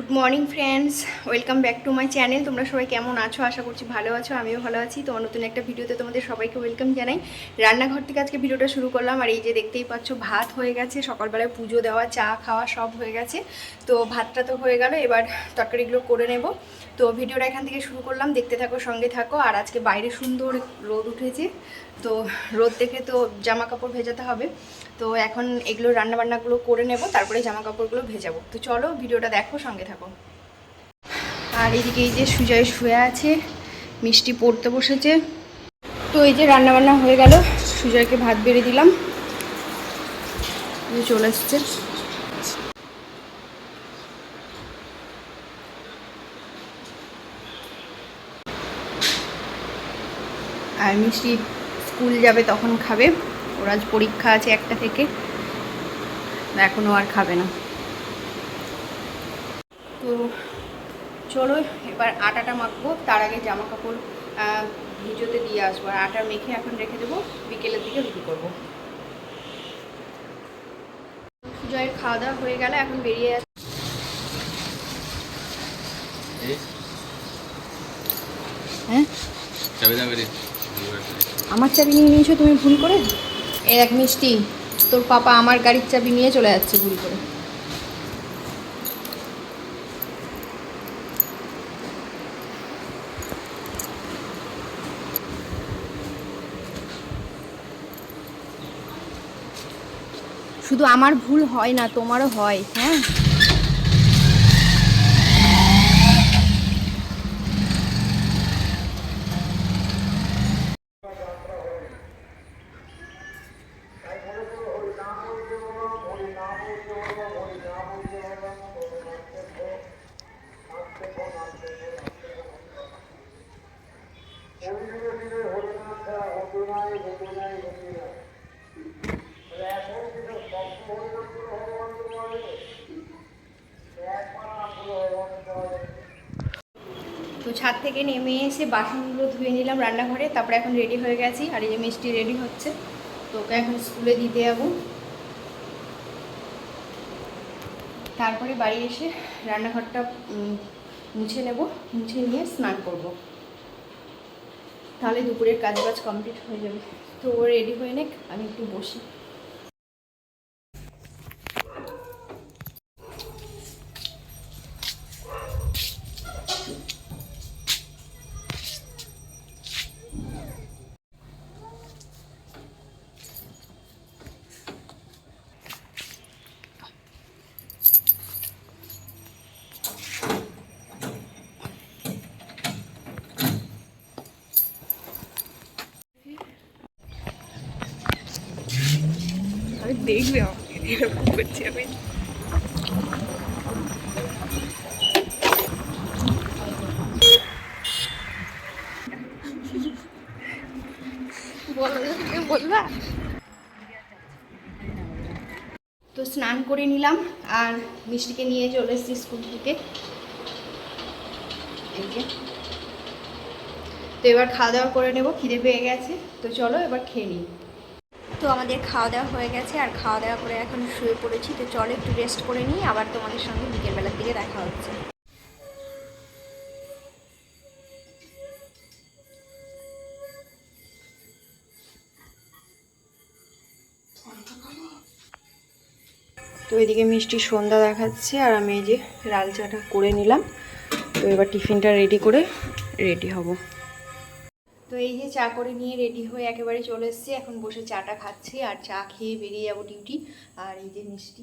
Good morning friends welcome back to my channel তোমরা সবাই কেমন আছো? আশা করছি ভালো আছো, আমিও ভালো আছি। তোমার নতুন একটা ভিডিওতে তোমাদের সবাইকে ওয়েলকাম জানাই। রান্নাঘর থেকে আজকে ভিডিওটা শুরু করলাম। আর এই যে দেখতেই পাচ্ছ, ভাত হয়ে গেছে। সকালবেলায় পুজো দেওয়া, চা খাওয়া সব হয়ে গেছে। তো ভাতটা তো হয়ে গেল, এবার তরকারিগুলো করে নেব। তো ভিডিওটা এখান থেকে শুরু করলাম। দেখতে থাকো, সঙ্গে থাকো। আর আজকে বাইরে সুন্দর রোদ উঠেছে। তো রোদ দেখে তো জামা কাপড় ভেজাতে হবে। তো এখন এগুলো রান্নাবান্নাগুলো করে নেব, তারপরে জামা কাপড়গুলো ভেজাবো। তো চলো ভিডিওটা দেখো, সঙ্গে থাকো। আর এদিকে এই যে সুজয় শুয়ে আছে, মিষ্টি পড়তে বসেছে। তো এই যে রান্নাবান্না হয়ে গেল, সুজয়কে ভাত বেড়ে দিলাম। চলে এসছে। আর মিষ্টি স্কুল যাবে তখন খাবে। ওর আজ পরীক্ষা আছে একটা থেকে। এখনও আর খাবে না। তো চলো এবার আটাটা মাখবো। তার আগে জামা কাপড় ভিজোতে দিয়ে আসব। আর আটা মেখে এখন রেখে দেবো বিকেলের দিকে রুটি করব। জয়ের খাওয়া দাওয়া হয়ে গেল এখন বেরিয়ে যাচ্ছে। হ্যাঁ? আমার চাবি নিয়ে নিয়েছো তুমি ভুল করে? এই এক মিষ্টি তোর পাপা আমার গাড়ির চাবি নিয়ে চলে যাচ্ছে ভুল করে। শুধু আমার ভুল হয় না তোমারও হয় হ্যাঁ? ছাদ থেকে নেমে এসে বাসনগুলো ধুয়ে নিলাম রান্নাঘরে, তারপরে এখন রেডি হয়ে গেছি। আর এই যে মিষ্টি রেডি হচ্ছে, তো ওকে এখন স্কুলে দিতে যাব। তারপরে বাড়ি এসে রান্নাঘরটা মুছে নেব, মুছে নিয়ে স্নান করব। তাহলে দুপুরের কাজ বাজ কমপ্লিট হয়ে যাবে। তো ও রেডি হয়ে নেক, আমি একটু বসি। দেখবে আমাকে এরকম করছি আমি বলো তুমি বলবা তো স্নান করে নিলাম আর মিষ্টিকে নিয়ে চলে এসেছি স্কুল থেকে। তো এবার খাওয়া দাওয়া করে নেব, খিদে পেয়ে গেছে। তো চলো এবার খেয়ে নিই। তো আমাদের খাওয়া দাওয়া হয়ে গেছে আর খাওয়া দাওয়া করে এখন শুয়ে পড়েছি। তো চলো একটু রেস্ট করে নিই, আবার তোমাদের সঙ্গে বিকেলবেলার দিকে দেখা হচ্ছে। তো এদিকে মিষ্টি সন্ধ্যা দেখাচ্ছে আর আমি এই যে লাল চাটা করে নিলাম। তো এবার টিফিনটা রেডি করে রেডি হব। তো এই যে চা করে নিয়ে রেডি হয়ে একেবারে চলে এসেছি। এখন বসে চাটা খাচ্ছি আর চা খেয়ে বেরিয়ে যাব ডিউটি আর এই যে মিষ্টি।